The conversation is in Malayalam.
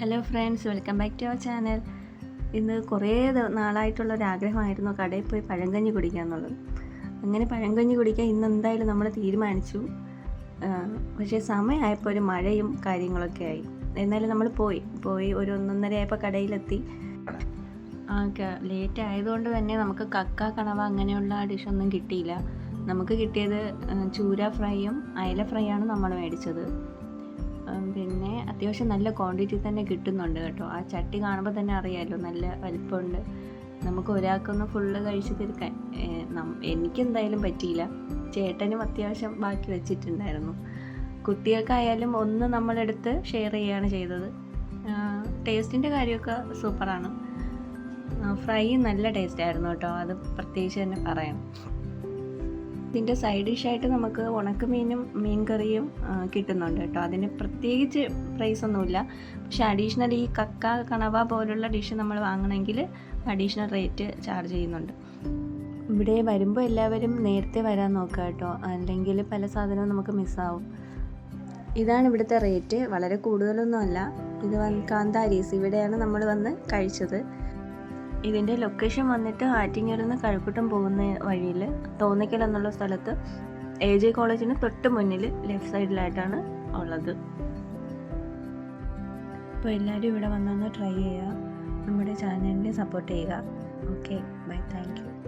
Hello friends welcome back to our channel ഇന്ന് കുറേ നാളായിട്ടുള്ള ഒരു ആഗ്രഹമായിരുന്നു കടയിൽ പോയി പഴങ്കഞ്ഞി കുടിക്കുക എന്നുള്ളത്. അങ്ങനെ പഴങ്കഞ്ഞി കുടിക്കാൻ ഇന്ന് എന്തായാലും നമ്മൾ തീരുമാനിച്ചു. പക്ഷേ സമയമായപ്പോൾ ഒരു മഴയും കാര്യങ്ങളൊക്കെ ആയി. എന്നാലും നമ്മൾ പോയി. പോയി ഒരു ഒന്നൊന്നര ആയപ്പോൾ കടയിലെത്തി ലേറ്റ് ആയതുകൊണ്ട് തന്നെ നമുക്ക് കക്ക കണവ അങ്ങനെയുള്ള ഡിഷൊന്നും കിട്ടിയില്ല. നമുക്ക് കിട്ടിയത് ചൂര ഫ്രൈയും അയല ഫ്രൈയാണ് നമ്മൾ മേടിച്ചത്. പിന്നെ അത്യാവശ്യം നല്ല ക്വാണ്ടിറ്റി തന്നെ കിട്ടുന്നുണ്ട് കേട്ടോ. ആ ചട്ടി കാണുമ്പോൾ തന്നെ അറിയാമല്ലോ നല്ല വലിപ്പമുണ്ട്. നമുക്ക് ഒരാൾക്കൊന്ന് ഫുള്ള് കഴിച്ചു തീർക്കാൻ. എനിക്കെന്തായാലും പറ്റിയില്ല. ചേട്ടനും അത്യാവശ്യം ബാക്കി വെച്ചിട്ടുണ്ടായിരുന്നു. കുട്ടികൾക്കായാലും ഒന്ന് നമ്മളെടുത്ത് ഷെയർ ചെയ്യുകയാണ് ചെയ്തത്. ടേസ്റ്റിന്റെ കാര്യമൊക്കെ സൂപ്പറാണ് ഫ്രൈ നല്ല ടേസ്റ്റ് ആയിരുന്നു കേട്ടോ. അത് പ്രത്യേകിച്ച് തന്നെ പറയാം. ഇതിന്റെ സൈഡ് ഡിഷായിട്ട് നമുക്ക് ഉണക്കമീനും മീൻ കറിയും കിട്ടുന്നുണ്ട് കേട്ടോ. അതിന് പ്രത്യേകിച്ച് പ്രൈസ് ഒന്നുമില്ല. പക്ഷെ അഡീഷണൽ ഈ കക്ക കണവ പോലുള്ള ഡിഷ് നമ്മൾ വാങ്ങണമെങ്കിൽ അഡീഷണൽ റേറ്റ് ചാർജ് ചെയ്യുന്നുണ്ട്. ഇവിടെ വരുമ്പോൾ എല്ലാവരും നേരത്തെ വരാൻ നോക്കുക കേട്ടോ. അല്ലെങ്കിൽ പല സാധനവും നമുക്ക് മിസ്സാവും ഇതാണ് ഇവിടുത്തെ റേറ്റ് വളരെ കൂടുതലൊന്നുമല്ല. ഇത് കാന്താരീസ്. ഇവിടെയാണ് നമ്മൾ വന്ന് കഴിച്ചത്. ഇതിന്റെ ലൊക്കേഷൻ വന്നിട്ട് ആറ്റിങ്ങൽ നിന്ന് കഴക്കൂട്ടം പോകുന്ന വഴിയിൽ തോന്നിക്കൽ എന്നുള്ള സ്ഥലത്ത് എ ജെ കോളേജിന് തൊട്ട് മുന്നിൽ ലെഫ്റ്റ് സൈഡിലായിട്ടാണ് ഉള്ളത്. അപ്പോൾ എല്ലാവരും ഇവിടെ വന്നൊന്ന് ട്രൈ ചെയ്യുക. നമ്മുടെ ചാനലിനെ സപ്പോർട്ട് ചെയ്യുക. Okay bye thank you